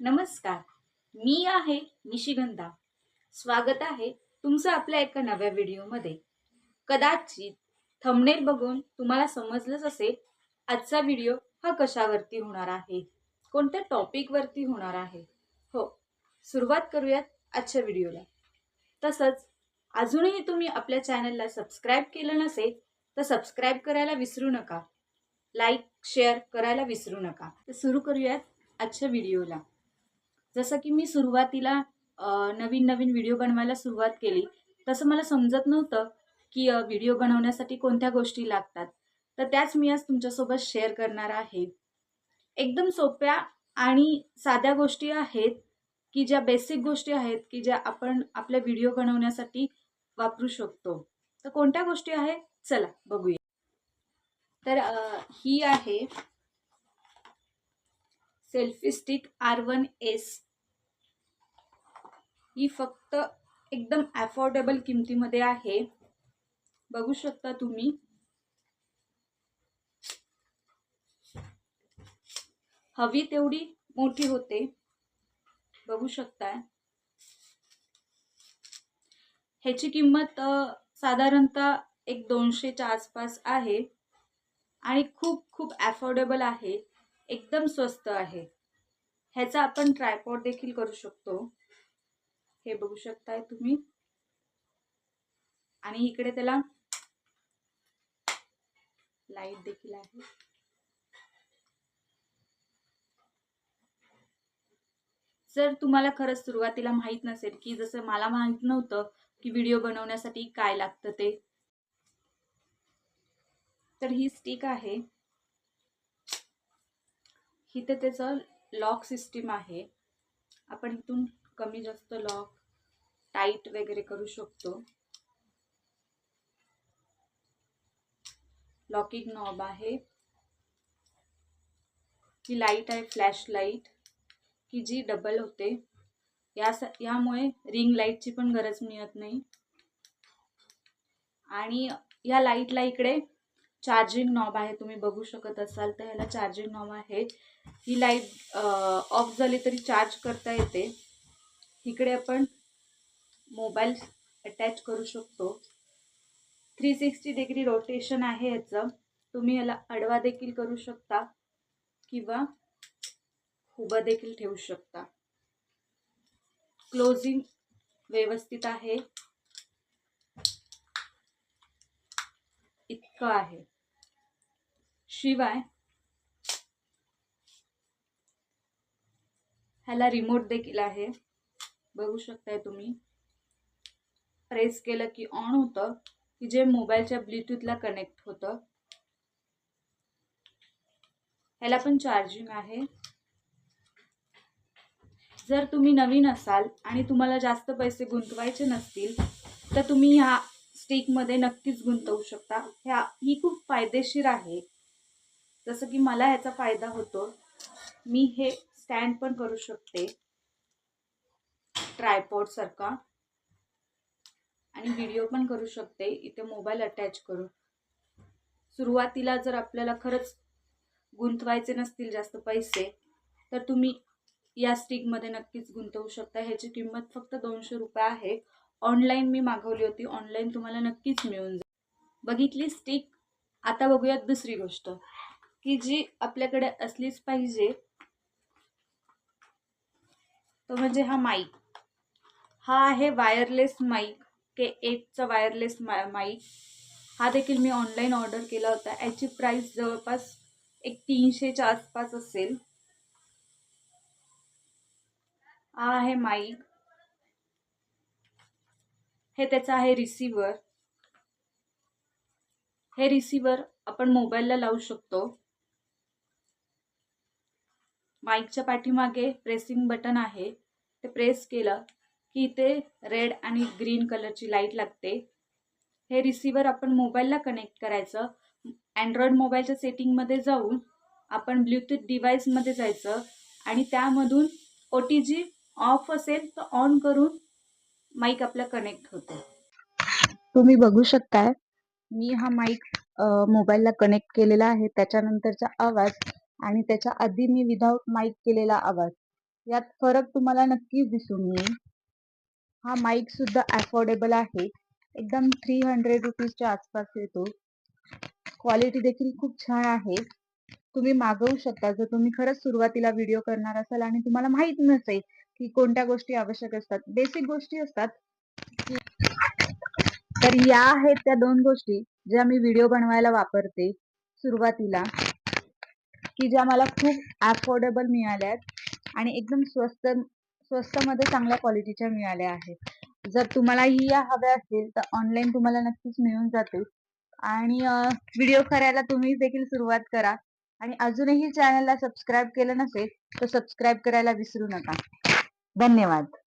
नमस्कार. मी आहे निशिगंधा. स्वागत आहे तुमचं आपल्या एका नव्या व्हिडिओमध्ये. कदाचित थंबनेल बघून तुम्हाला समजलंच असेल आजचा व्हिडिओ हा कशावरती होणार आहे? कोणत्या टॉपिकवरती होणार आहे? हो सुरुवात करूयात आजच्या व्हिडिओला. तसंच अजूनही तुम्ही आपल्या चॅनलला सबस्क्राईब केलं नसेल तर सबस्क्राईब करायला विसरू नका. लाईक शेअर करायला विसरू नका. तर सुरू करूयात आजच्या व्हिडिओला. जसं की मी सुरुवातीला नवीन नवीन व्हिडिओ बनवायला सुरुवात केली तसं मला समजत नव्हतं की व्हिडिओ बनवण्यासाठी कोणत्या गोष्टी लागतात. तर त्याच मी आज तुमच्यासोबत शेअर करणार आहे. एकदम सोप्या आणि साध्या गोष्टी आहेत की ज्या बेसिक गोष्टी आहेत की ज्या आपण आपल्या व्हिडिओ बनवण्यासाठी वापरू शकतो. तर कोणत्या गोष्टी आहेत? चला बघूया. तर ही आहे selfie stick R one S ही फक्त एकदम अफोर्डेबल किमतीमध्ये आहे. बघू शकता तुम्ही. हवी तेवढी मोठी होते. बघू शकताय. ह्याची किंमत साधारणतः एक दोनशेच्या आसपास आहे. आणि खूप खूप अफोर्डेबल आहे. एकदम स्वस्त आहे. ह्याचा आपण ट्रायपॉड देखील करू शकतो. हे बघू शकताय तुम्ही. आणि इकडे त्याला लाइट देखील आहे. जर तुम्हाला खरंच सुरुवातीला माहीत नसेल की जसं मला माहीत नव्हतं की व्हिडिओ बनवण्यासाठी काय लागतं ते तर ही स्टिक आहे. इथे त्याचं लॉक सिस्टीम आहे. आपण इथून कमी जास्त लॉक टाईट वगैरे करू शकतो. लॉकिंग नॉब आहे. ही लाइट आहे फ्लॅश लाइट की जी डबल होते. या यामुळे रिंग लाईटची पण गरज मिळत नाही. आणि या लाईटला इकडे चार्जिंग नॉब आहे तुम्ही बघू शकत असाल. तर ह्याला चार्जिंग नॉब आहे. ही लाइट ऑफ झाली तरी चार्ज करता येते. इकडे आपण मोबाईल अटॅच करू शकतो. थ्री सिक्स्टी डिग्री रोटेशन आहे ह्याचं. तुम्ही याला आडवा देखील करू शकता किंवा उभं देखील ठेवू शकता. क्लोजिंग व्यवस्थित आहे. हक्क आहे. शिवाय ह्याला रिमोट देखील आहे. बघू शकताय तुम्ही. प्रेस केलं की ऑन होतं की जे मोबाईलच्या ब्लूटूथला कनेक्ट होतं. ह्याला पण चार्जिंग आहे. जर तुम्ही नवीन असाल आणि तुम्हाला जास्त पैसे गुंतवायचे नसतील तर तुम्ही ह्या स्टेकमध्ये नक्कीच गुंतवू शकता. ह्या ही खूप फायदेशीर आहे. जसं की मला ह्याचा फायदा होतो. मी हे स्टँड पण करू शकते. ट्रायपॉडसारखा आणि व्हिडिओ पण करू शकते. इथे मोबाईल अटॅच करून. सुरुवातीला जर आपल्याला खरंच गुंतवायचे नसतील जास्त पैसे तर तुम्ही या स्टिकमध्ये नक्कीच गुंतवू शकता. ह्याची किंमत फक्त दोनशे रुपये आहे. ऑनलाईन मी मागवली होती. ऑनलाईन तुम्हाला नक्कीच मिळून जाईल. बघितली स्टिक आता बघूयात दुसरी गोष्ट. की जी आपल्याकडे असलीच पाहिजे तो म्हणजे हा माईक हा आहे वायरलेस माईक के एटचा वायरलेस मा माईक हा देखील मी ऑनलाईन ऑर्डर केला होता. याची प्राईस जवळपास एक तीनशेच्या आसपास असेल. हा आहे माईक हे त्याचं आहे रिसिवर हे रिसिवर आपण मोबाईलला लावू शकतो. माईकच्या पाठीमागे प्रेसिंग बटन आहे. ते प्रेस केलं की इथे रेड आणि ग्रीन कलरची लाइट लागते. हे रिसिवर आपण मोबाईलला कनेक्ट करायचं. अँड्रॉइड मोबाईलच्या सेटिंगमध्ये जाऊन आपण ब्ल्यूटूथ डिव्हाइसमध्ये जायचं आणि त्यामधून ओ टी जी ऑफ असेल तर ऑन करून माईक आपला कनेक्ट होतो. तुम्ही बघू शकताय मी हा माईक मोबाईलला कनेक्ट केलेला आहे. त्याच्यानंतरचा आवाज आणि त्याच्या आधी मी विदाऊट माईक केलेला आवाज यात फरक तुम्हाला नक्कीच दिसून येईल. हा माईक सुद्धा अफोर्डेबल आहे. एकदम थ्री हंड्रेड रुपीजच्या आसपास येतो. क्वालिटी देखील खूप छान आहे. तुम्ही मागवू शकता. जर तुम्ही खरंच सुरुवातीला व्हिडिओ करणार असाल आणि तुम्हाला माहीत नसेल की कोणत्या गोष्टी आवश्यक असतात? बेसिक गोष्टी असतात. तर या आहेत त्या दोन गोष्टी ज्या मी व्हिडिओ बनवायला वापरते सुरुवातीला की ज्या मला खूप अफोर्डेबल मिळाल्यात आणि एकदम स्वस्त स्वस्त मध्ये चांगल्या क्वालिटीच्या मिळाल्या आहेत. जर तुम्हाला ही या हव्या असतील तर ऑनलाईन तुम्हाला नक्कीच मिळून जातील. आणि व्हिडिओ करायला तुम्ही देखील सुरुवात करा. आणि अजूनही चॅनलला सबस्क्राईब केलं नसेल तर सबस्क्राईब करायला विसरू नका. धन्यवाद.